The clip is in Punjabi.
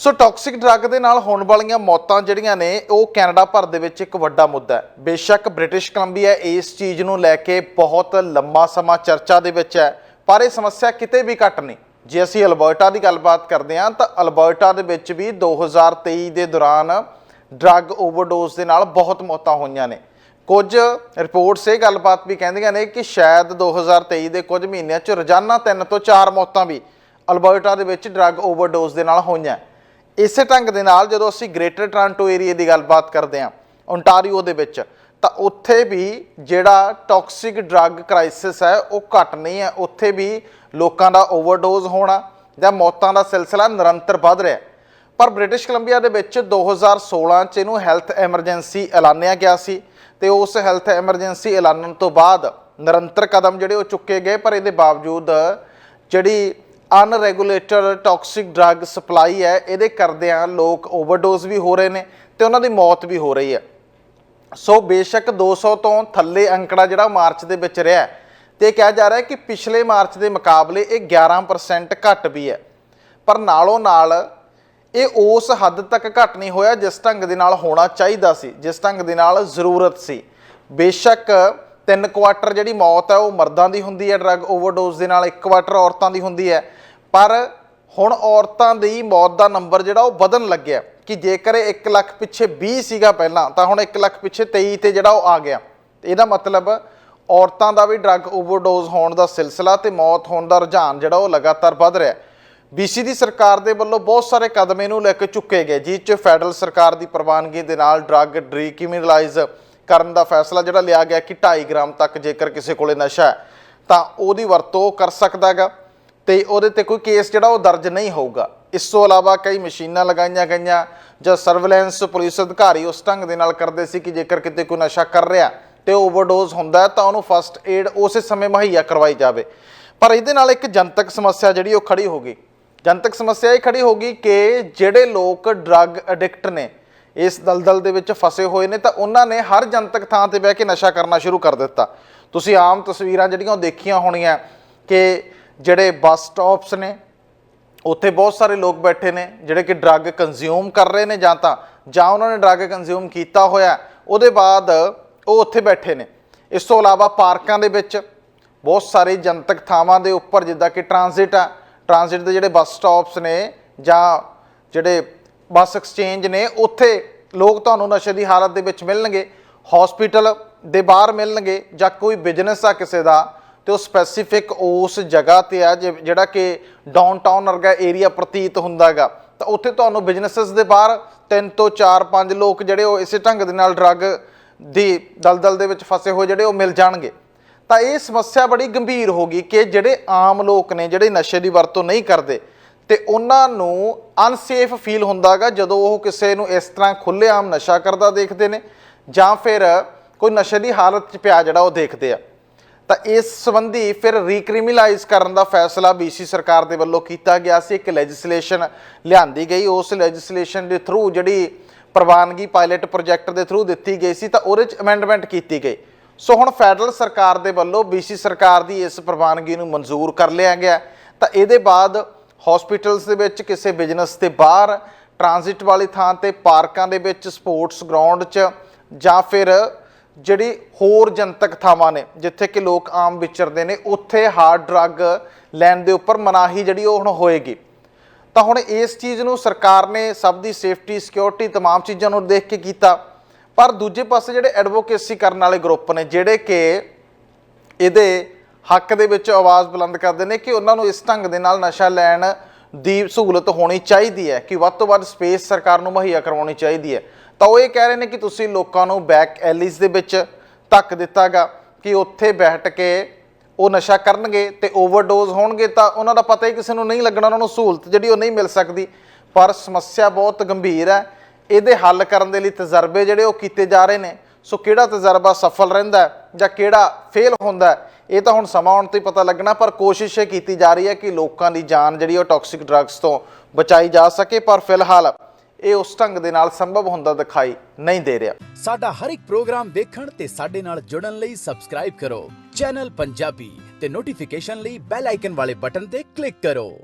ਸੋ ਟਾਕਸਿਕ ਡਰੱਗ ਦੇ ਨਾਲ ਹੋਣ ਵਾਲੀਆਂ ਮੌਤਾਂ ਜਿਹੜੀਆਂ ਨੇ, ਉਹ ਕੈਨੇਡਾ ਭਰ ਦੇ ਵਿੱਚ ਇੱਕ ਵੱਡਾ ਮੁੱਦਾ ਹੈ। ਬੇਸ਼ੱਕ ਬ੍ਰਿਟਿਸ਼ ਕੋਲੰਬੀਆ ਇਸ ਚੀਜ਼ ਨੂੰ ਲੈ ਕੇ ਬਹੁਤ ਲੰਮਾ ਸਮਾਂ ਚਰਚਾ ਦੇ ਵਿੱਚ ਹੈ, ਪਰ ਇਹ ਸਮੱਸਿਆ ਕਿਤੇ ਵੀ ਘੱਟ ਨਹੀਂ। ਜੇ ਅਸੀਂ ਅਲਬਰਟਾ ਦੀ ਗੱਲਬਾਤ ਕਰਦੇ ਹਾਂ, ਤਾਂ ਅਲਬਰਟਾ ਦੇ ਵਿੱਚ ਵੀ 2023 ਦੇ ਦੌਰਾਨ ਡਰੱਗ ਓਵਰਡੋਜ਼ ਦੇ ਨਾਲ ਬਹੁਤ ਮੌਤਾਂ ਹੋਈਆਂ ਨੇ। ਕੁਝ ਰਿਪੋਰਟਸ ਇਹ ਗੱਲਬਾਤ ਵੀ ਕਹਿੰਦੀਆਂ ਨੇ ਕਿ ਸ਼ਾਇਦ 2023 ਦੇ ਕੁਝ ਮਹੀਨਿਆਂ 'ਚ ਰੋਜ਼ਾਨਾ 3 ਤੋਂ 4 ਮੌਤਾਂ ਵੀ ਅਲਬਰਟਾ ਦੇ ਵਿੱਚ ਡਰੱਗ ਓਵਰਡੋਜ਼ ਦੇ ਨਾਲ ਹੋਈਆਂ। ਇਸੇ ਢੰਗ ਦੇ ਨਾਲ ਜਦੋਂ ਅਸੀਂ ਗ੍ਰੇਟਰ ਟੋਰਾਂਟੋ ਏਰੀਆ ਦੀ ਗੱਲਬਾਤ ਕਰਦੇ ਹਾਂ ਓਨਟਾਰੀਓ ਦੇ ਵਿੱਚ, ਤਾਂ ਉੱਥੇ ਵੀ ਜਿਹੜਾ ਟਾਕਸਿਕ ਡਰੱਗ ਕ੍ਰਾਈਸਿਸ ਹੈ, ਉਹ ਘਟ ਨਹੀਂ ਹੈ। ਉੱਥੇ ਵੀ ਲੋਕਾਂ ਦਾ ਓਵਰਡੋਜ਼ ਹੋਣਾ ਜਾਂ ਮੌਤਾਂ ਦਾ ਸਿਲਸਿਲਾ ਨਿਰੰਤਰ ਵੱਧ ਰਿਹਾ ਪਰ ਬ੍ਰਿਟਿਸ਼ ਕੋਲੰਬੀਆ ਦੇ ਵਿੱਚ 2016 ਚ ਇਹਨੂੰ ਹੈਲਥ ਐਮਰਜੈਂਸੀ ਐਲਾਨਿਆ ਗਿਆ ਸੀ ਤੇ ਉਸ ਹੈਲਥ ਐਮਰਜੈਂਸੀ ਐਲਾਨਣ ਤੋਂ ਬਾਅਦ ਨਿਰੰਤਰ ਕਦਮ ਜਿਹੜੇ ਉਹ ਚੁੱਕੇ ਗਏ, ਪਰ ਇਹਦੇ ਬਾਵਜੂਦ ਜਿਹੜੀ ਅਨਰੈਗੂਲੇਟਡ ਟਾਕਸਿਕ ਡਰੱਗ ਸਪਲਾਈ ਹੈ। ਇਹਦੇ ਕਰਦਿਆਂ ਲੋਕ ਓਵਰਡੋਜ਼ ਵੀ ਹੋ ਰਹੇ ਨੇ ਤੇ ਉਹਨਾਂ ਦੀ ਮੌਤ ਵੀ ਹੋ ਰਹੀ ਹੈ। ਸੋ ਬੇਸ਼ੱਕ 200 ਤੋਂ ਥੱਲੇ ਅੰਕੜਾ ਜਿਹੜਾ ਮਾਰਚ ਦੇ ਵਿੱਚ ਰਿਹਾ ਹੈ, ਤੇ ਕਿਹਾ ਜਾ ਰਿਹਾ ਕਿ ਪਿਛਲੇ ਮਾਰਚ ਦੇ ਮੁਕਾਬਲੇ ਇਹ 11% ਘੱਟ ਵੀ ਹੈ। ਪਰ ਨਾਲੋਂ ਨਾਲ ਇਹ ਉਸ ਹੱਦ ਤੱਕ ਘੱਟ ਨਹੀਂ ਹੋਇਆ ਜਿਸ ਢੰਗ ਦੇ ਨਾਲ ਹੋਣਾ ਚਾਹੀਦਾ ਸੀ ਜਿਸ ਢੰਗ ਦੇ ਨਾਲ ਜ਼ਰੂਰਤ ਸੀ। ਬੇਸ਼ੱਕ ਤਿੰਨ ਕੁਆਟਰ ਜਿਹੜੀ ਮੌਤ ਹੈ ਉਹ ਮਰਦਾਂ ਦੀ ਹੁੰਦੀ ਹੈ ਡਰੱਗ ਓਵਰਡੋਜ਼ ਦੇ ਨਾਲ ਇੱਕ ਕੁਆਟਰ ਔਰਤਾਂ ਦੀ ਹੁੰਦੀ ਹੈ। ਪਰ ਹੁਣ ਔਰਤਾਂ ਦੀ ਮੌਤ ਦਾ ਨੰਬਰ ਜਿਹੜਾ ਉਹ ਵਧਣ ਲੱਗਿਆ ਕਿ ਜੇਕਰ ਇਹ 1 ਲੱਖ ਪਿੱਛੇ 20 ਸੀਗਾ ਪਹਿਲਾਂ, ਤਾਂ ਹੁਣ 1 ਲੱਖ ਪਿੱਛੇ 23 ਤੇ ਜਿਹੜਾ ਉਹ ਆ ਗਿਆ। ਇਹਦਾ ਮਤਲਬ ਔਰਤਾਂ ਦਾ ਵੀ ਡਰੱਗ ਓਵਰਡੋਜ਼ ਹੋਣ ਦਾ ਸਿਲਸਿਲਾ ਤੇ ਮੌਤ ਹੋਣ ਦਾ ਰੁਝਾਨ ਜਿਹੜਾ ਉਹ ਲਗਾਤਾਰ ਵੱਧ ਰਿਹਾ ਹੈ। ਬੀਸੀ ਦੀ ਸਰਕਾਰ ਦੇ ਵੱਲੋਂ ਬਹੁਤ ਸਾਰੇ ਕਦਮ ਇਹਨੂੰ ਲੈ ਕੇ ਚੁੱਕੇ ਗਏ, ਜਿਸ 'ਚ ਫੈਡਰਲ ਸਰਕਾਰ ਦੀ ਪ੍ਰਵਾਨਗੀ ਦੇ ਨਾਲ ਡਰੱਗ ਡ੍ਰੀਕ੍ਰਿਮੀਨਲਾਈਜ਼ ਕਰਨ ਦਾ ਫੈਸਲਾ ਜਿਹੜਾ ਲਿਆ ਗਿਆ ਕਿ 2.5 ਗ੍ਰਾਮ ਤੱਕ ਜੇਕਰ ਕਿਸੇ ਕੋਲੇ ਨਸ਼ਾ ਹੈ, ਤਾਂ ਉਹਦੀ ਵਰਤੋਂ ਉਹ ਕਰ ਸਕਦਾਗਾ ਤੇ ਉਹਦੇ ਤੇ ਕੋਈ ਕੇਸ ਜਿਹੜਾ ਉਹ ਦਰਜ ਨਹੀਂ ਹੋਊਗਾ। ਇਸ ਤੋਂ ਇਲਾਵਾ ਕਈ ਮਸ਼ੀਨਾਂ ਲਗਾਈਆਂ ਗਈਆਂ ਜਾਂ ਸਰਵੇਲੈਂਸ ਪੁਲਿਸ ਅਧਿਕਾਰੀ ਉਸ ਢੰਗ ਦੇ ਨਾਲ ਕਰਦੇ ਸੀ ਕਿ ਜੇਕਰ ਕਿਤੇ ਕੋਈ ਨਸ਼ਾ ਕਰ ਰਿਹਾ ਤੇ ਓਵਰਡੋਜ਼ ਹੁੰਦਾ ਤਾਂ ਉਹਨੂੰ ਫਸਟ ਏਡ ਉਸੇ ਸਮੇਂ ਮੁਹੱਈਆ ਕਰਵਾਈ ਜਾਵੇ। ਪਰ ਇਹਦੇ ਨਾਲ ਇੱਕ ਜਨਤਕ ਸਮੱਸਿਆ ਜਿਹੜੀ ਉਹ ਖੜੀ ਹੋ ਗਈ। ਜਨਤਕ ਸਮੱਸਿਆ ਇਹ ਖੜੀ ਹੋ ਗਈ ਕਿ ਜਿਹੜੇ ਲੋਕ ਡਰੱਗ ਐਡਿਕਟ ਨੇ, ਇਸ ਦਲਦਲ ਦੇ ਵਿੱਚ ਫਸੇ ਹੋਏ ਨੇ ਤਾਂ ਉਹਨਾਂ ਨੇ ਹਰ ਜਨਤਕ ਥਾਂ ਤੇ ਬਹਿ ਕੇ ਨਸ਼ਾ ਕਰਨਾ ਸ਼ੁਰੂ ਕਰ ਦਿੱਤਾ। ਤੁਸੀਂ ਆਮ ਤਸਵੀਰਾਂ ਜਿਹੜੀਆਂ ਉਹ ਦੇਖੀਆਂ ਹੋਣੀਆਂ ਕਿ ਜਿਹੜੇ ਬੱਸ ਸਟਾਪਸ ਨੇ, ਉੱਥੇ ਬਹੁਤ ਸਾਰੇ ਲੋਕ ਬੈਠੇ ਨੇ, ਜਿਹੜੇ ਕਿ ਡਰੱਗ ਕੰਜ਼ਿਊਮ ਕਰ ਰਹੇ ਨੇ ਜਾਂ ਤਾਂ, ਜਾਂ ਉਹਨਾਂ ਨੇ ਡਰੱਗ ਕੰਜ਼ਿਊਮ ਕੀਤਾ ਹੋਇਆ ਉਹਦੇ ਬਾਅਦ ਉਹ ਉੱਥੇ ਬੈਠੇ ਨੇ। ਇਸ ਤੋਂ ਇਲਾਵਾ ਪਾਰਕਾਂ ਦੇ ਵਿੱਚ ਬਹੁਤ ਸਾਰੇ ਜਨਤਕ ਥਾਵਾਂ ਦੇ ਉੱਪਰ, ਜਿੱਦਾਂ ਕਿ ਟ੍ਰਾਂਜ਼ਿਟ ਆ ਟ੍ਰਾਂਜ਼ਿਟ ਦੇ ਜਿਹੜੇ ਬੱਸ ਸਟਾਪਸ ਨੇ ਜਾਂ ਜਿਹੜੇ ਬੱਸ ਐਕਸਚੇਂਜ ਨੇ, ਉੱਥੇ ਲੋਕ ਤੁਹਾਨੂੰ ਨਸ਼ੇ ਦੀ ਹਾਲਤ ਦੇ ਵਿੱਚ ਮਿਲਣਗੇ ਹਸਪੀਟਲ ਦੇ ਬਾਹਰ ਮਿਲਣਗੇ ਜਾਂ ਕੋਈ ਬਿਜ਼ਨਸ ਆ ਕਿਸੇ ਦਾ ਤੇ ਉਹ ਸਪੈਸੀਫਿਕ ਉਸ ਜਗ੍ਹਾ ਤੇ ਆ ਜਿ- ਜਿਹੜਾ ਕਿ ਡਾਊਨਟਾਊਨ ਵਰਗਾ ਏਰੀਆ ਪ੍ਰਤੀਤ ਹੁੰਦਾਗਾ ਤਾਂ ਉੱਥੇ ਤੁਹਾਨੂੰ ਬਿਜ਼ਨੈਸਸ ਦੇ ਬਾਹਰ ਤਿੰਨ ਤੋਂ 4 5 ਲੋਕ ਜਿਹੜੇ ਉਹ ਇਸੇ ਢੰਗ ਦੇ ਨਾਲ ਡਰੱਗ ਦੀ ਦਲਦਲ ਦੇ ਵਿੱਚ ਫਸੇ ਹੋਏ ਜਿਹੜੇ ਉਹ ਮਿਲ ਜਾਣਗੇ। ਤਾਂ ਇਹ ਸਮੱਸਿਆ ਬੜੀ ਗੰਭੀਰ ਹੋ ਗਈ ਕਿ ਜਿਹੜੇ ਆਮ ਲੋਕ ਨੇ, ਜਿਹੜੇ ਨਸ਼ੇ ਦੀ ਵਰਤੋਂ ਨਹੀਂ ਕਰਦੇ, ਤੇ ਉਹਨਾਂ ਨੂੰ ਅਨਸੇਫ ਫੀਲ ਹੁੰਦਾਗਾ ਜਦੋਂ ਉਹ ਕਿਸੇ ਨੂੰ ਇਸ ਤਰ੍ਹਾਂ ਖੁੱਲ੍ਹੇਆਮ ਨਸ਼ਾ ਕਰਦਾ ਦੇਖਦੇ ਨੇ ਜਾਂ ਫਿਰ ਕੋਈ ਨਸ਼ੇ ਦੀ ਹਾਲਤ 'ਚ ਪਿਆ ਜਿਹੜਾ ਉਹ ਦੇਖਦੇ ਆ। ਤਾਂ ਇਸ ਸੰਬੰਧੀ ਫਿਰ ਰੀਕ੍ਰਿਮੀਨਲਾਈਜ਼ ਕਰਨ ਦਾ ਫੈਸਲਾ ਬੀਸੀ ਸਰਕਾਰ ਦੇ ਵੱਲੋਂ ਕੀਤਾ ਗਿਆ ਸੀ। ਇੱਕ ਲੈਜਿਸਲੇਸ਼ਨ ਲਿਆਂਦੀ ਗਈ। ਉਸ ਲੈਜਿਸਲੇਸ਼ਨ ਦੇ ਥਰੂ ਜਿਹੜੀ ਪ੍ਰਵਾਨਗੀ ਪਾਇਲਟ ਪ੍ਰੋਜੈਕਟ ਦੇ ਥਰੂ ਦਿੱਤੀ ਗਈ ਸੀ, ਤਾਂ ਉਹਦੇ 'ਚ ਅਮੈਂਡਮੈਂਟ ਕੀਤੀ ਗਈ। ਸੋ ਹੁਣ ਫੈਡਰਲ ਸਰਕਾਰ ਦੇ ਵੱਲੋਂ ਬੀਸੀ ਸਰਕਾਰ ਦੀ ਇਸ ਪ੍ਰਵਾਨਗੀ ਨੂੰ ਮਨਜ਼ੂਰ ਕਰ ਲਿਆ ਗਿਆ। ਤਾਂ ਇਹਦੇ ਬਾਅਦ ਹਸਪੀਟਲਸ ਦੇ ਵਿੱਚ, ਕਿਸੇ ਬਿਜ਼ਨਸ ਦੇ ਬਾਹਰ ਟ੍ਰਾਂਜ਼ਿਟ ਵਾਲੀ ਥਾਂ ਤੇ ਪਾਰਕਾਂ ਦੇ ਵਿੱਚ ਸਪੋਰਟਸ ਗਰਾਊਂਡ 'ਚ ਜਾਂ ਫਿਰ ਜਿਹੜੀ ਹੋਰ ਜਨਤਕ ਥਾਵਾਂ ਨੇ ਜਿੱਥੇ ਕਿ ਲੋਕ ਆਮ ਵਿਚਰਦੇ ਨੇ ਉੱਥੇ ਹਾਰਡ ਡਰੱਗ ਲੈਣ ਦੇ ਉੱਪਰ ਮਨਾਹੀ ਜਿਹੜੀ ਉਹ ਹੁਣ ਹੋਏਗੀ ਤਾਂ ਹੁਣ ਇਸ ਚੀਜ਼ ਨੂੰ ਸਰਕਾਰ ਨੇ ਸਭ ਦੀ ਸੇਫਟੀ ਸਿਕਿਉਰਿਟੀ तमाम ਚੀਜ਼ਾਂ ਨੂੰ ਦੇਖ ਕੇ ਕੀਤਾ ਪਰ ਦੂਜੇ ਪਾਸੇ ਜਿਹੜੇ ਐਡਵੋਕੇਸੀ ਕਰਨ ਵਾਲੇ ਗਰੁੱਪ ਨੇ ਜਿਹੜੇ ਕਿ ਇਹਦੇ ਹੱਕ ਦੇ ਵਿੱਚ ਆਵਾਜ਼ ਬੁਲੰਦ ਕਰਦੇ ਨੇ ਕਿ ਉਹਨਾਂ ਨੂੰ ਇਸ ਢੰਗ ਦੇ ਨਾਲ ਨਸ਼ਾ ਲੈਣ ਦੀ ਸਹੂਲਤ ਹੋਣੀ ਚਾਹੀਦੀ ਹੈ ਕਿ ਵੱਧ ਤੋਂ ਵੱਧ ਸਪੇਸ ਸਰਕਾਰ ਨੂੰ ਮੁਹੱਈਆ ਕਰਵਾਉਣੀ ਚਾਹੀਦੀ ਹੈ ਤਾਂ ਉਹ ਇਹ ਕਹਿ ਰਹੇ ਨੇ ਕਿ ਤੁਸੀਂ ਲੋਕਾਂ ਨੂੰ ਬੈਕ ਐਲੀਜ਼ ਦੇ ਵਿੱਚ ਧੱਕ ਦਿੱਤਾਗਾ ਕਿ ਉੱਥੇ ਬੈਠ ਕੇ ਉਹ ਨਸ਼ਾ ਕਰਨਗੇ ਤੇ ਓਵਰਡੋਜ਼ ਹੋਣਗੇ ਤਾਂ ਉਹਨਾਂ ਦਾ ਪਤਾ ਹੀ ਕਿਸੇ ਨੂੰ ਨਹੀਂ ਲੱਗਣਾ, ਉਹਨਾਂ ਨੂੰ ਸਹੂਲਤ ਜਿਹੜੀ ਉਹ ਨਹੀਂ ਮਿਲ ਸਕਦੀ। ਪਰ ਸਮੱਸਿਆ ਬਹੁਤ ਗੰਭੀਰ ਹੈ। ਇਹਦੇ ਹੱਲ ਕਰਨ ਦੇ ਲਈ ਤਜਰਬੇ ਜਿਹੜੇ ਉਹ ਕੀਤੇ ਜਾ ਰਹੇ ਨੇ। ਸੋ ਕਿਹੜਾ ਤਜਰਬਾ ਸਫਲ ਰਹਿੰਦਾ ਜਾਂ ਕਿਹੜਾ ਫੇਲ ਹੁੰਦਾ ਇਹ ਤਾਂ ਹੁਣ ਸਮਾਂ ਆਉਣ ਤੇ ਹੀ ਪਤਾ ਲੱਗਣਾ, ਪਰ ਕੋਸ਼ਿਸ਼ ਇਹ ਕੀਤੀ ਜਾ ਰਹੀ ਹੈ ਕਿ ਲੋਕਾਂ ਦੀ ਜਾਨ ਜਿਹੜੀ ਉਹ ਟਾਕਸਿਕ ਡਰੱਗਸ ਤੋਂ ਬਚਾਈ ਜਾ ਸਕੇ। ਪਰ ਫਿਲਹਾਲ ਇਹ ਉਸ ਢੰਗ ਦੇ ਨਾਲ ਸੰਭਵ ਹੁੰਦਾ ਦਿਖਾਈ ਨਹੀਂ ਦੇ ਰਿਹਾ। ਸਾਡਾ ਹਰ ਇੱਕ ਪ੍ਰੋਗਰਾਮ ਦੇਖਣ ਤੇ ਸਾਡੇ ਨਾਲ ਜੁੜਨ ਲਈ ਸਬਸਕ੍ਰਾਈਬ ਕਰੋ। ਚੈਨਲ ਪੰਜਾਬੀ ਤੇ ਨੋਟੀਫਿਕੇਸ਼ਨ ਲਈ ਬੈਲ ਆਈਕਨ ਵਾਲੇ ਬਟਨ ਤੇ ਕਲਿੱਕ ਕਰੋ।